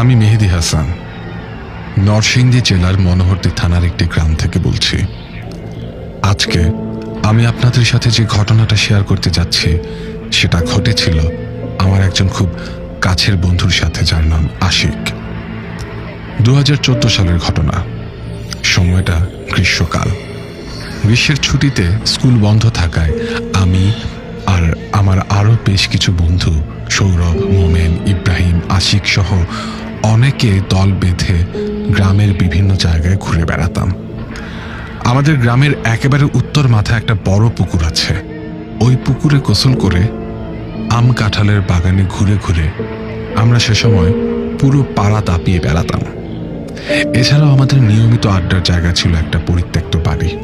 আমি মেহেদি হাসান, নরসিংদী জেলার মনোহরদী থানার একটি গ্রাম থেকে বলছি। আজকে আমি আপনাদের সাথে যে ঘটনাটা শেয়ার করতে যাচ্ছি, সেটা ঘটেছিল আমার একজন খুব কাছের বন্ধুর সাথে, যার নাম আশিক। দু হাজার চোদ্দ সালের ঘটনা। সময়টা গ্রীষ্মকাল। গ্রীষ্মের ছুটিতে স্কুল বন্ধ থাকায় আমি আর আমার আরও বেশ কিছু বন্ধু, সৌরভ, মোমেন, ইব্রাহিম, আশিক সহ অনেকে দল বেঁধে গ্রামের বিভিন্ন জায়গায় ঘুরে বেড়াতাম। আমাদের গ্রামের একেবারে উত্তর মাথায় একটা বড় পুকুর আছে। ওই পুকুরে গোসল করে আম কাঁঠালের বাগানে ঘুরে ঘুরে আমরা সে সময় পুরো পাড়া তাপিয়ে বেড়াতাম। এছাড়াও আমাদের নিয়মিত আড্ডার জায়গা ছিল একটা পরিত্যক্ত বাড়ি।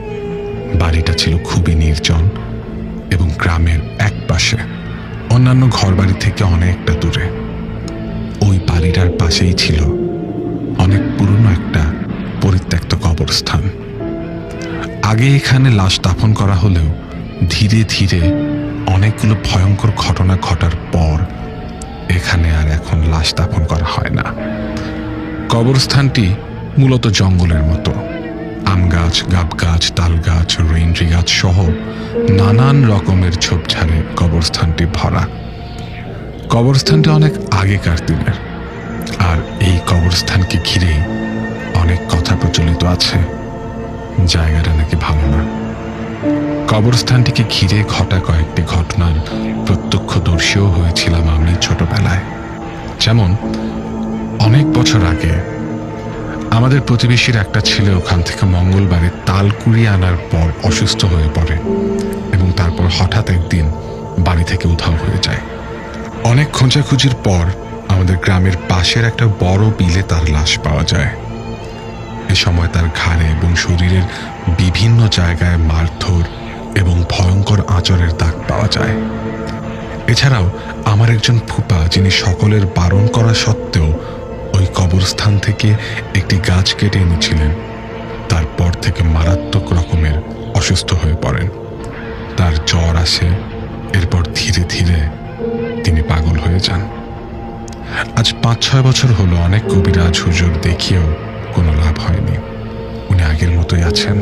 বাড়িটা ছিল খুবই নির্জন এবং গ্রামের এক পাশে অন্যান্য ঘরবাড়ি থেকে অনেকটা দূরে। ওই বাড়িটার পাশেই ছিল অনেক পুরনো একটা পরিত্যক্ত কবরস্থান। আগে এখানে লাশ দাফন করা হলেও ধীরে ধীরে অনেকগুলো ভয়ঙ্কর ঘটনা ঘটার পর এখানে আর এখন লাশ দাফন করা হয় না। কবরস্থানটি মূলত জঙ্গলের মতো। আম গাছ, গাব গাছ, তাল গাছ, রেইনড্রি গাছ সহ নানান রকমের ঝোপঝাড়ে কবরস্থানটি ভরা। কবরস্থানটি অনেক আগেকার দিনের। আর এই কবরস্থানকে ঘিরে অনেক কথা প্রচলিত আছে। জায়গাটা নাকি ভালো না। কবরস্থানটিকে ঘিরে ঘটা কয়েকটি ঘটনার প্রত্যক্ষদর্শীও হয়েছিলাম আমি ছোটবেলায়। যেমন, অনেক বছর আগে আমাদের প্রতিবেশীর একটা ছেলে ওখান থেকে মঙ্গলবারে তাল কুড়িয়ে আনার পর অসুস্থ হয়ে পড়ে এবং তারপর হঠাৎ একদিন বাড়ি থেকে উধাও হয়ে যায়। অনেক খোঁজাখুঁজির পর আমাদের গ্রামের পাশের একটা বড় বিলে তার লাশ পাওয়া যায়। এ সময় তার ঘাড়ে এবং শরীরের বিভিন্ন জায়গায় মারধর এবং ভয়ঙ্কর আঁচড়ের দাগ পাওয়া যায়। এছাড়াও আমার একজন ফুপা যিনি সকলের বারণ করা সত্ত্বেও ওই কবরস্থান থেকে একটি গাছ কেটে এনেছিলেন। তারপর থেকে মারাত্মক রকমের অসুস্থ হয়ে পড়েন। তার জ্বর আসে, এরপর ধীরে ধীরে তিনি পাগল হয়ে যান। আজ পাঁচ ছয় বছর হলো অনেক কবিরাজ হুজুর দেখিয়েও কোনো লাভ হয়নি। উনি আগের মতোই আছেন।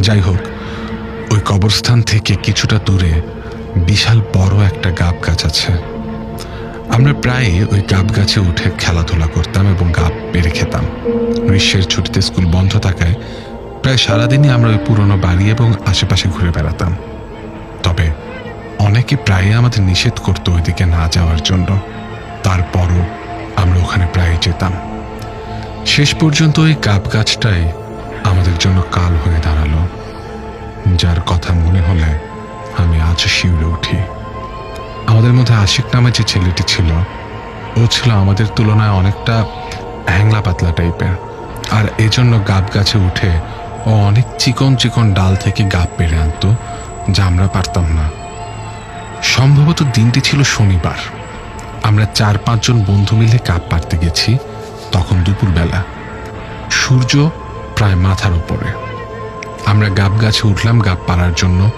যাই হোক, ওই কবরস্থান থেকে কিছুটা দূরে বিশাল বড় একটা গাব গাছ আছে। আমরা প্রায় ওই গাব গাছে উঠে খেলাধুলা করতাম এবং গাব পেরে খেতাম। গ্রীষ্মের ছুটিতে স্কুল বন্ধ থাকায় প্রায় সারাদিনই আমরা ওই পুরনো বাড়ি এবং আশেপাশে ঘুরে বেড়াতাম। তবে অনেকে প্রায়ই আমাদের নিষেধ করতো ওইদিকে না যাওয়ার জন্য? তারপরও আমরা ওখানে প্রায় যেতাম। শেষ পর্যন্ত ওই গাব গাছটাই আমাদের জন্য কাল হয়ে দাঁড়াল। যার কথা মনে হলে আমি আজ শিউরে উঠি। আমাদের মধ্যে আশিক নামে যে ছেলেটি ছিল, ও ছিল আমাদের তুলনায় অনেকটা হ্যাংলা পাতলা টাইপের। আর এজন্য গাব গাছে উঠে ও অনেক চিকন চিকন ডাল থেকে গাব পেরে আনতো, যা আমরা পারতাম না। সম্ভবত দিনটি ছিল শনিবার। আমরা চার পাঁচজন বন্ধু মিলে কাপ পারতে গেছি, তখন দুপুরবেলা। সূর্য প্রায় মাথার উপরে। আমরা গাব গাছে উঠলাম গাব পাড়ার জন্য।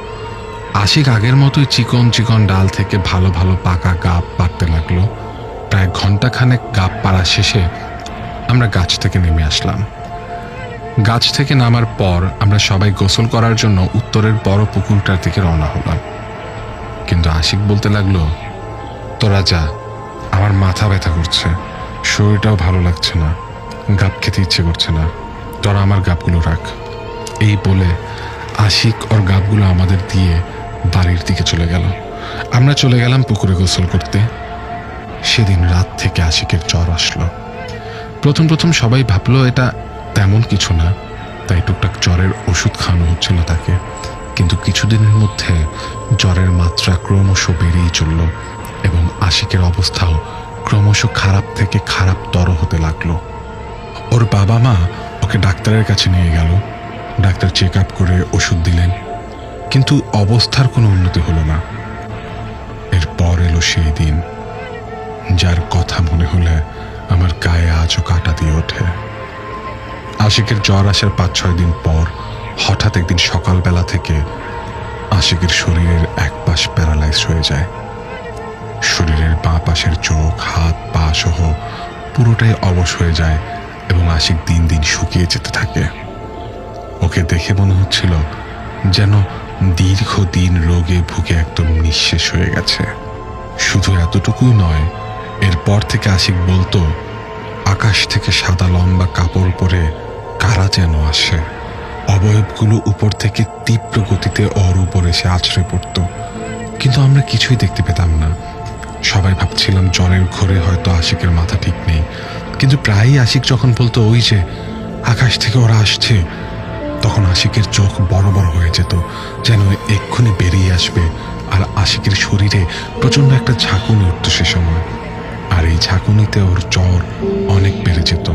আশিক আগের মতোই চিকন চিকন ডাল থেকে ভালো ভালো পাকা গাব পাড়তে লাগল। প্রায় ঘন্টাখানেক গাব পাড়া শেষে আমরা গাছ থেকে নেমে আসলাম। গাছ থেকে নামার পর আমরা সবাই গোসল করার জন্য উত্তরের বড় পুকুরটার দিকে রওনা হলাম। কিন্তু আশিক বলতে লাগল, তোরা যা, আমার মাথা ব্যথা করছে, শরীরটাও ভালো লাগছে না, গাপ খেতে ইচ্ছে করছে না, তোরা আমার গাপগুলো রাখ। এই বলে আশিক ওর গাপগুলো আমাদের দিয়ে বাড়ির দিকে চলে গেল। আমরা চলে গেলাম পুকুরে গোসল করতে। সেদিন রাত থেকে আশিকের জ্বর আসলো। প্রথম প্রথম সবাই ভাবলো, এটা তেমন কিছু না। তাই টুকটাক জ্বরের ওষুধ খাওয়ানো হচ্ছিল তাকে। কিন্তু কিছুদিনের মধ্যে জ্বরের মাত্রা ক্রমশ বেড়েই চলল এবং আশিকের অবস্থাও ক্রমশ খারাপ থেকে খারাপতর হতে লাগল। ওর বাবা মা ওকে ডাক্তারের কাছে নিয়ে গেল। ডাক্তার চেক আপ করে ওষুধ দিলেন, কিন্তু অবস্থার কোনো উন্নতি হলো না। এরপর এলো সেই দিন, যার কথা মনে হলে আমার গায়ে আজও কাটা দিয়ে ওঠে। আশিকের জ্বর আসার পাঁচ ছয় দিন পর হঠাৎ একদিন সকালবেলা থেকে আশিকের শরীরের এক পাশ প্যারালাইজ হয়ে যায়। শরীরের বাঁ পাশের চোখ, হাত, পা সহ পুরোটাই অবশ হয়ে যায় এবং আশিক দিন দিন শুকিয়ে যেতে থাকে। ওকে দেখে মনে হচ্ছিল যেন দীর্ঘদিন রোগে ভুগে একদম নিঃশেষ হয়ে গেছে। শুধু এতটুকুই নয়, এরপর থেকে আশিক বলতো, আকাশ থেকে সাদা লম্বা কাপড় পরে কারা যেন আসে। অবয়বগুলো উপর থেকে তীব্র গতিতে অর উপর এসে আছড়ে পড়ত। কিন্তু আমরা কিছুই দেখতে পেতাম না। সবাই ভাবছিলাম জলের ঘরে হয়তো আশিকের মাথা ঠিক নেই। কিন্তু প্রায়ই আশিক যখন বলতো, ওই যে, আকাশ থেকে ওরা আসছে, তখন আশিকের চোখ বড় বড় হয়ে যেত, যেন এক্ষুনি বেরিয়ে আসবে আর আশিকের শরীরে প্রচণ্ড একটা ঝাঁকুনি উঠত সে সময়। আর এই ঝাঁকুনিতে ওর জ্বর অনেক বেড়ে যেত।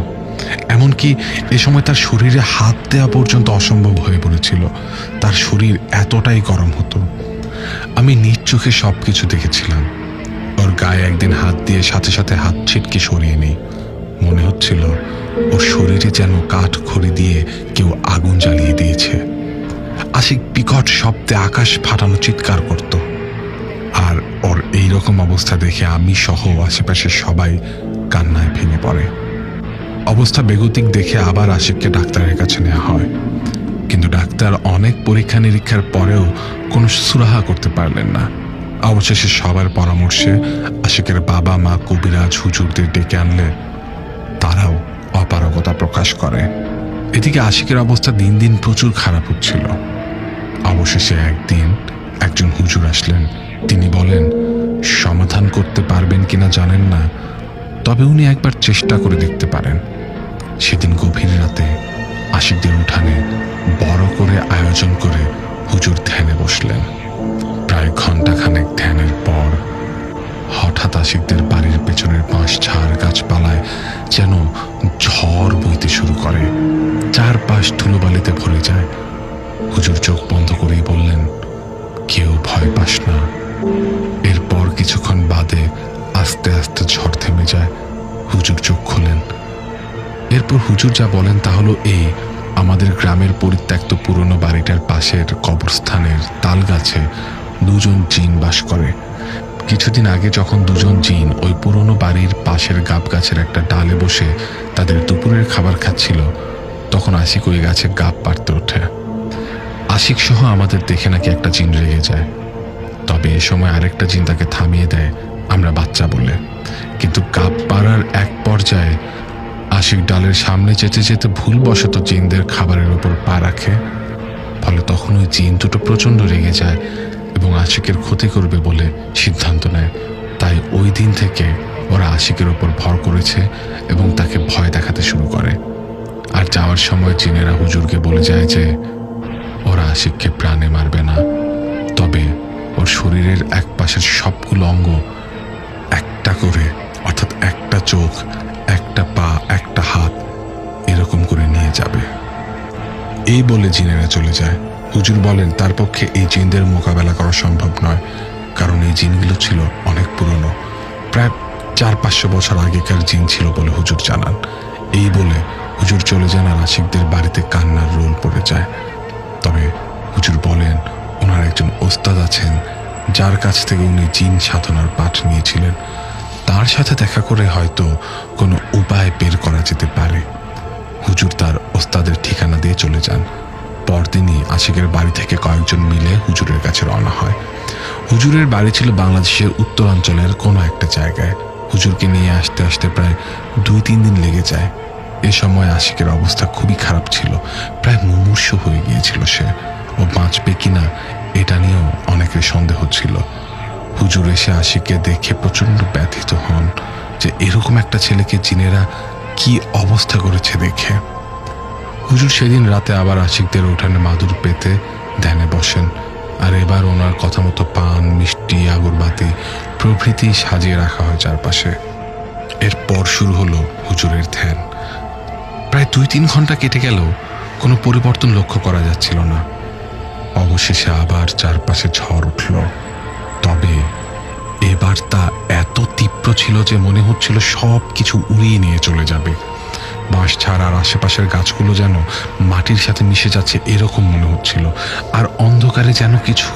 এমনকি এ সময় তার শরীরে হাত দেওয়া পর্যন্ত অসম্ভব হয়ে পড়েছিল। তার শরীর এতটাই গরম হতো। আমি নিজ চোখে সব কিছু দেখেছিলাম। ওর গায়ে একদিন হাত দিয়ে সাথে সাথে হাত ছিটকে সরিয়ে নেই। মনে হচ্ছিল ওর শরীরে যেন কাঠ খড়ি দিয়ে কেউ আগুন জ্বালিয়ে দিয়েছে। আশিক বিকট শব্দে আকাশ ফাটানো চিৎকার করত। আর ওর এই রকম অবস্থা দেখে আমি সহ আশেপাশে সবাই কান্নায় ভেঙে পড়ে। অবস্থা বেগতিক দেখে আবার আশিককে ডাক্তারের কাছে নেওয়া হয়। কিন্তু ডাক্তার অনেক পরীক্ষা নিরীক্ষার পরেও কোনো সুরাহা করতে পারলেন না। অবশেষে সবার পরামর্শে আশিকের বাবা মা কবিরাজ হুজুরদের ডেকে আনলে তারাও অপারগতা প্রকাশ করে। এদিকে আশিকের অবস্থা দিন দিন প্রচুর খারাপ হচ্ছিল। অবশেষে একদিন একজন হুজুর আসলেন। তিনি বলেন, সমাধান করতে পারবেন কিনা জানেন না। তবে উনি একবার চেষ্টা করে দেখতে পারেন। সেদিন গভীর রাতে আশিকদের উঠানে বড় করে আয়োজন করে হুজুর ধ্যানে বসলেন। প্রায় ঘন্টাখানেক ধ্যানের পর হঠাৎ আশিকদের বাড়ির পেছনের বাঁশ ঝাড় গাছপালায় যেন ঝড় বইতে শুরু করে। চারপাশ ধুলোবালিতে ভরে যায়। হুজুর চোখ বন্ধ করেই বললেন, কেউ ভয় পাস না। এরপর কিছুক্ষণ বাদে আস্তে আস্তে ঝড় থেমে যায়। হুজুর চোখ খোলেন। এরপর হুজুর যা বলেন তা হলো এই, আমাদের গ্রামের পরিত্যক্ত পুরনো বাড়িটার পাশের কবরস্থানের তাল গাছে দুজন জিন বাস করে। কিছুদিন আগে যখন দুজন জিন ওই পুরনো বাড়ির পাশের গাব গাছের একটা ডালে বসে তাদের দুপুরের খাবার খাচ্ছিল, তখন আশিক ওই গাছে গাব পারতে ওঠে। আশিক সহ আমাদের দেখে নাকি একটা জিন রেগে যায়। তবে এ সময় আরেকটা জিন তাকে থামিয়ে দেয়, আমরা বাচ্চা বলে। কিন্তু কাপ পাড়ার এক পর্যায়ে আশিক ডালের সামনে যেতে যেতে ভুলবশত জিনদের খাবারের উপর পা রাখে, ফলে তখন ওই জিন দুটো প্রচণ্ড রেগে যায় এবং আশিকের ক্ষতি করবে বলে সিদ্ধান্ত নেয়। তাই ওই দিন থেকে ওরা আশিকের ওপর ভর করেছে এবং তাকে ভয় দেখাতে শুরু করে। আর যাওয়ার সময় জিনেরা হুজুরকে বলে যায় যে, ওরা আশিককে প্রাণে মারবে না। তবে ওর শরীরের এক পাশের সবগুলো অঙ্গ একটা করে, অর্থাৎ একটা চোখ, একটা পা, একটা হাত এরকম করে নিয়ে যাবে। এই বলে জিনেরা চলে যায়। হুজুর বলেন, তার পক্ষে এই জিনদের মোকাবেলা করা সম্ভব নয়, কারণ এই জিনগুলো ছিল অনেক পুরনো। প্রায় চার পাঁচশো বছর আগেকার জিন ছিল বলে হুজুর জানান। এই বলে হুজুর চলে যান আর আশিকদের বাড়িতে কান্নার রোল পড়ে যায়। তবে হুজুর বলেন, ওনার একজন ওস্তাদ আছেন, যার কাছ থেকে উনি জিন সাধনার পাঠ নিয়েছিলেন। তার সাথে দেখা করে হয়তো কোনো উপায় বের করা যেতে পারে। হুজুর তার ওস্তাদের ঠিকানা দিয়ে চলে যান। পরদিনই আশিকের বাড়ি থেকে কয়েকজন মিলে হুজুরের কাছে রওনা হয়। হুজুরের বাড়ি ছিল বাংলাদেশের উত্তরাঞ্চলের কোনো একটা জায়গায়। হুজুরকে নিয়ে আসতে আসতে প্রায় দুই, তিন দিন লেগে যায়। এ সময় আশিকের অবস্থা খুবই খারাপ ছিল। প্রায় মুমূর্ষ হয়ে গিয়েছিল সে। ও বাঁচবে কিনা এটা নিয়েও অনেকের সন্দেহ ছিল। হুজুর এসে আশিককে দেখে প্রচণ্ড ব্যথিত হন যে এরকম একটা ছেলেকে জিনেরা কি অবস্থা করেছে দেখে। হুজুর সেদিন রাতে আবার আশিকদের উঠানে মাদুর পেতে ধ্যানে বসেন আর এবার ওনার কথা মতো পান, মিষ্টি, আগরবাতি প্রভৃতি সাজিয়ে রাখা হয় চারপাশে। এরপর শুরু হলো হুজুরের ধ্যান। প্রায় দুই তিন ঘণ্টা কেটে গেলেও কোনো পরিবর্তন লক্ষ্য করা যাচ্ছিল না। অবশেষে আবার চারপাশে ঝড় উঠল। এবার তা এত তীব্র ছিল যে মনে হচ্ছিল সব কিছু উড়িয়ে নিয়ে চলে যাবে। বাঁশ ছাড় আর আশেপাশের গাছগুলো যেন মাটির সাথে মিশে যাচ্ছে এরকম মনে হচ্ছিল। আর অন্ধকারে যেন কিছু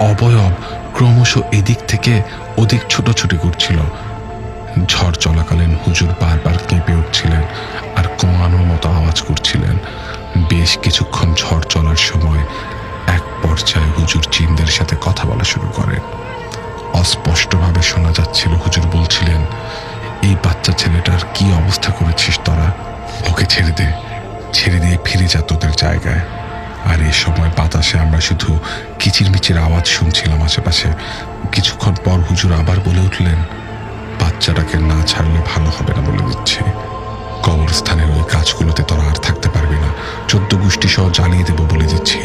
অবয়ব ক্রমশ এদিক থেকে ওদিক ছোটাছুটি করছিল। ঝড় চলাকালীন হুজুর বারবার কেঁপে উঠছিলেন আর কোয়ানোর মতো আওয়াজ করছিলেন। বেশ কিছুক্ষণ ঝড় চলার সময় এক পর্যায়ে হুজুর চিনদের সাথে কথা বলা শুরু করেন। অস্পষ্টভাবে শোনা যাচ্ছিল। হুজুর বলছিলেন, এই বাচ্চা ছেলেটার কি অবস্থা করেছিস তোরা? ওকে ছেড়ে দে, ছেড়ে দিয়ে ফিরে যা তোদের জায়গায়। আর এই সময় বাতাসে আমরা শুধু কিচিরমিচির আওয়াজ শুনছিলাম আশেপাশে। কিছুক্ষণ পর হুজুর আবার বলে উঠলেন, বাচ্চাটাকে না ছাড়লে ভালো হবে না বলে দিচ্ছি। কবরস্থানের ওই কাজগুলোতে তোরা আর থাকতে পারবি না। চোদ্দ গোষ্ঠী সহ জ্বালিয়ে দেবো বলে দিচ্ছি।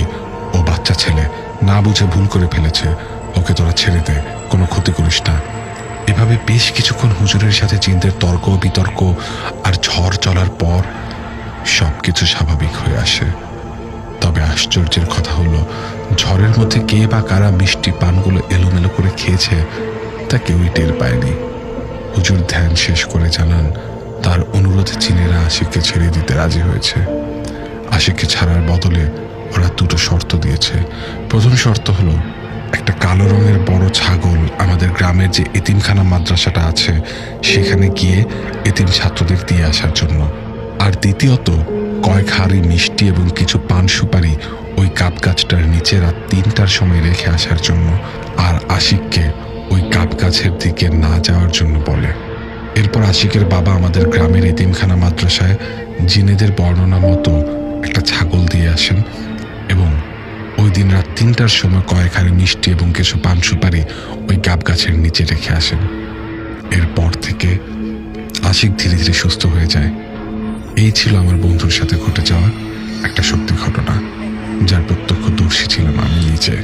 ও বাচ্চা ছেলে না বুঝে ভুল করে ফেলেছে। ওকে তোরা ছেড়ে দে কোনো ক্ষতি করিস না। এভাবে বেশ কিছুক্ষণ হুজুরের সাথে চিন্তের তর্ক, বিতর্ক আর ঝড় চলার পর সবকিছু স্বাভাবিক হয়ে আসে। তবে আশ্চর্যের কথা হলো, ঝড়ের মধ্যে কে বা কারা মিষ্টি পানগুলো এলোমেলো করে খেয়েছে, তা কেউই টের পায়নি। হুজুর ধ্যান শেষ করে জানান, তার অনুরোধে চীনেরা আশিককে ছেড়ে দিতে রাজি হয়েছে। আশিককে ছাড়ার বদলে ওরা দুটো শর্ত দিয়েছে। প্রথম শর্ত হলো, একটা কালো রঙের বড় গ্রামের যে এতিমখানা মাদ্রাসাটা আছে, সেখানে গিয়ে এতিম ছাত্রদের দিয়ে আসার জন্য। আর দ্বিতীয়ত, কয়েক হাড়ি মিষ্টি এবং কিছু পান সুপারি ওই কাপ গাছটার নিচে রাত তিনটার সময় রেখে আসার জন্য আর আশিককে ওই কাপ গাছের দিকে না যাওয়ার জন্য বলে। এরপর আশিকের বাবা আমাদের গ্রামের এতিমখানা মাদ্রাসায় জিনেদের বর্ণনা মতো একটা ছাগল দিয়ে আসেন এবং ওই দিন রাত তিনটার সময় কয়েক হাড়ি মিষ্টি এবং কিছু পান সুপারি ওই গাব গাছের নিচে রেখে আসেন। এরপর থেকে আশিক ধীরে ধীরে সুস্থ হয়ে যায়। এই ছিল আমার বন্ধুর সাথে ঘটে যাওয়া একটা সত্যি ঘটনা, যার প্রত্যক্ষ দর্শী ছিলাম আমি নিজে।